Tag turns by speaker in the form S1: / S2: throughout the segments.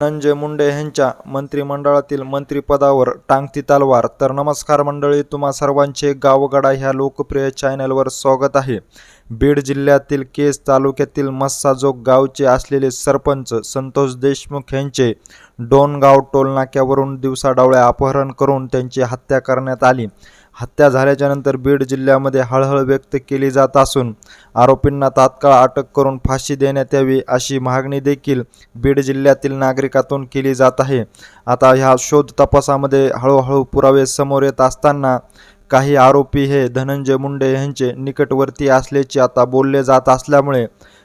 S1: धनंजय मुंडे यांच्या मंत्रिमंडळातील मंत्रिपदावर टांगती तलवार. तर नमस्कार मंडळी तुम्हा सर्वांचे गावगडा ह्या लोकप्रिय चॅनलवर स्वागत आहे. बीड जिल्ह्यातील केस तालुक्यातील मस्साजोग गावचे असलेले सरपंच संतोष देशमुख यांचे डोनगाव टोलनाक्यावरून दिवसाडावळ्या अपहरण करून त्यांची हत्या करण्यात आली. हत्या झाल्याच्यानंतर बीड जिल्ह्यामध्ये हळहळ व्यक्त केली जात असून आरोपींना तात्काळ अटक करून फाशी देण्यात यावी अशी मागणी देखील बीड जिल्ह्यातील नागरिकातून केली जात आहे. आता ह्या शोध तपासामध्ये हळूहळू पुरावे समोर येत असताना काही आरोपी हे धनंजय मुंडे यांचे निकटवर्ती असल्याचे आता बोलले जात असल्यामुळे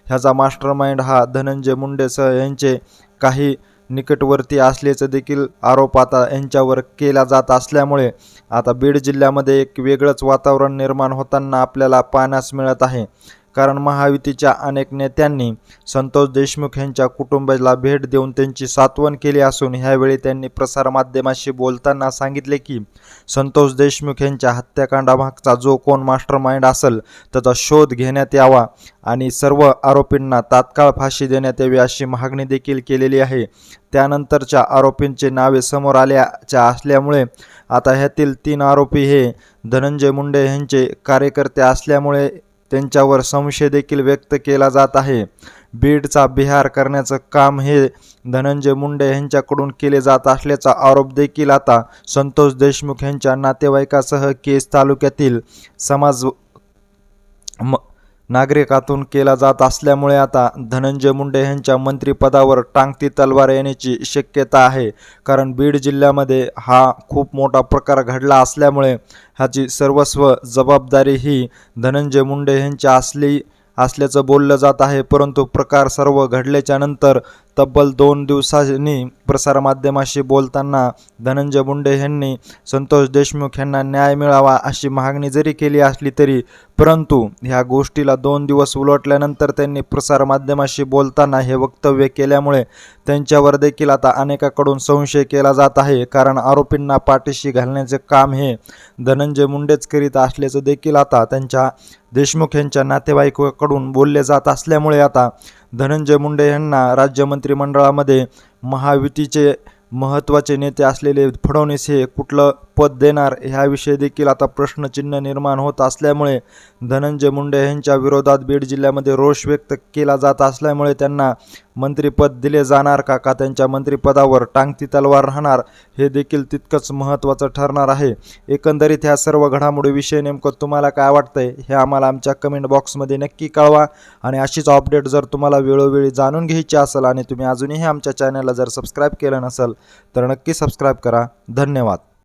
S1: ह्याचा मास्टर माइंड हा धनंजय मुंडेसह यांचे काही निकटवर्ती असल्याचं देखील आरोप आता यांच्यावर केला जात असल्यामुळे आता बीड जिल्ह्यामध्ये एक वेगळंच वातावरण निर्माण होताना आपल्याला पाहण्यास मिळत आहे. कारण महायुतीच्या अनेक नेत्यांनी संतोष देशमुख यांच्या कुटुंबाला भेट देऊन त्यांची सातवण केली असून ह्यावेळी त्यांनी प्रसारमाध्यमाशी बोलताना सांगितले की संतोष देशमुख यांच्या हत्याकांडामागचा जो कोण मास्टर माइंड असेल त्याचा शोध घेण्यात यावा आणि सर्व आरोपींना तात्काळ फाशी देण्यात यावी अशी मागणी देखील केलेली आहे. त्यानंतरच्या आरोपींचे नावे समोर आल्याच्या असल्यामुळे आता ह्यातील तीन आरोपी हे धनंजय मुंडे यांचे कार्यकर्ते असल्यामुळे त्यांच्यावर संशय देखील व्यक्त केला जात आहे. बीडचा बिहार करण्याचं काम हे धनंजय मुंडे यांच्याकडून केले जात असल्याचा आरोप देखील आता संतोष देशमुख यांच्या नातेवाईकासह केस तालुक्यातील समाज म नागरिकातून केला जात असल्यामुळे आता धनंजय मुंडे यांच्या मंत्रिपदावर टांगती तलवार येण्याची शक्यता आहे. कारण बीड जिल्ह्यामध्ये हा खूप मोठा प्रकार घडला असल्यामुळे ह्याची सर्वस्व जबाबदारी ही धनंजय मुंडे यांची असली असल्याचं बोललं जात आहे. परंतु प्रकार सर्व घडल्याच्या नंतर तब्बल दोन दिवसांनी प्रसारमाध्यमाशी बोलताना धनंजय मुंडे यांनी संतोष देशमुख यांना न्याय मिळावा अशी मागणी जरी केली असली तरी परंतु ह्या गोष्टीला दोन दिवस उलटल्यानंतर त्यांनी प्रसारमाध्यमाशी बोलताना हे वक्तव्य केल्यामुळे त्यांच्यावर देखील आता अनेकाकडून संशय केला जात आहे. कारण आरोपींना पाठीशी घालण्याचे काम हे धनंजय मुंडेच करीत असल्याचं देखील आता त्यांच्या देशमुख यांच्या नातेवाईकाकडून बोलले जात असल्यामुळे आता धनंजय मुंडे यांना राज्य मंत्रिमंडळामध्ये महायुतीचे महत्त्वाचे नेते असलेले फडणवीस हे कुठलं पद देणार ह्याविषयी देखील आता प्रश्नचिन्ह निर्माण होत असल्यामुळे धनंजय मुंडे यांच्या विरोधात बीड जिल्ह्यामध्ये रोष व्यक्त केला जात असल्यामुळे त्यांना मंत्रिपद दिले जाणार का का त्यांच्या मंत्रिपदावर टांगती तलवार राहणार हे देखील तितकंच महत्त्वाचं ठरणार आहे. एकंदरीत ह्या सर्व घडामोडीविषयी नेमकं तुम्हाला काय वाटतंय हे आम्हाला आमच्या कमेंट बॉक्समध्ये नक्की कळवा. आणि अशीच अपडेट जर तुम्हाला वेळोवेळी जाणून घ्यायची असेल आणि तुम्ही अजूनही आमच्या चॅनलला जर सबस्क्राईब केलं नसेल तर नक्की सबस्क्राईब करा. धन्यवाद.